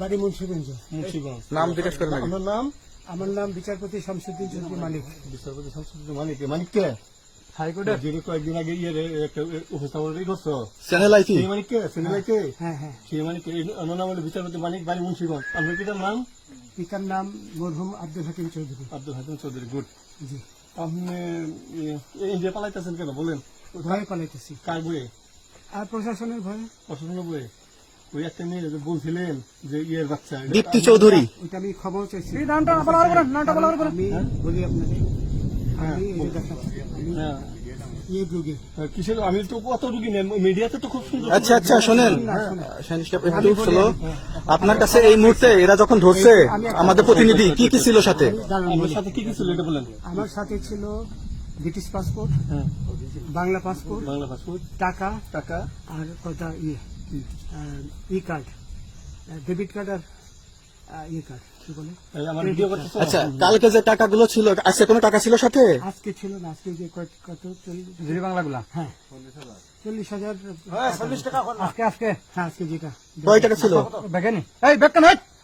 বাড়ি মুন্সিগঞ্জ নাম জিজ্ঞেস করেন আমার নাম আমার নাম বিচারপতি শামসুদ্দিন চৌধুরী মালিক বিচারপতি সংসদ মানিক মানিক কে হাইকোর্টের যিনি কয়েকদিন আগে ইয়ে উপস্থাপন করছ সেই কে হ্যাঁ হ্যাঁ সেই মানিক আমার নাম হলো বিচারপতি মানিক বাড়ি মুন্সিগঞ্জ আপনার পিতার নাম পিতার নাম মরহুম আব্দুল হাকিম চৌধুরী আব্দুল হাকিম চৌধুরী গুড জি আপনি ইয়ে, ইন্ডিয়া পালাইতেছেন কেন বলেন ভয়ে পালাইতেছি কার বইয়ে আর প্রশাসনের ভয়ে? পছন্দ বইয়ে ওই একটা মেয়ে যে বলছিলেন যে ইয়ের বাচ্চা দীপ্তি চৌধুরী। ওইটা আমি খবর চাইছি। নামটা নামটা আমি বলি আপনাকে হ্যাঁ, আমি এই দেখাচ্ছি আমি হ্যাঁ, রোগী হ্যাঁ, তো কত রুগী মিডিয়াতে তো খুব সুন্দর আচ্ছা আচ্ছা শোনেন। একটু স্লো আপনার কাছে এই মুহূর্তে এরা যখন ধরছে আমাদের প্রতিনিধি কি কি ছিল সাথে। সাথে কি কি ছিল এটা বলেন। আমার সাথে ছিল ব্রিটিশ পাসপোর্ট হ্যাঁ। বাংলা পাসপোর্ট বাংলা পাসপোর্ট টাকা টাকা। আর কটা ইয়ে ই কার্ড ডেবিট কার্ড আর ইয়ে কার্ড কি বলে? আমার আচ্ছা কালকে যে টাকাগুলো ছিল আজকে কোনো টাকা ছিল সাথে? আজকে ছিল না আজকে যে কত- কত চল্লিশ? বাংলাগুলা? হ্যাঁ। চল্লিশ হাজার চল্লিশ টাকা আজকে আজকে হ্যাঁ আজকে যেটা। কয় টাকা ছিল? এই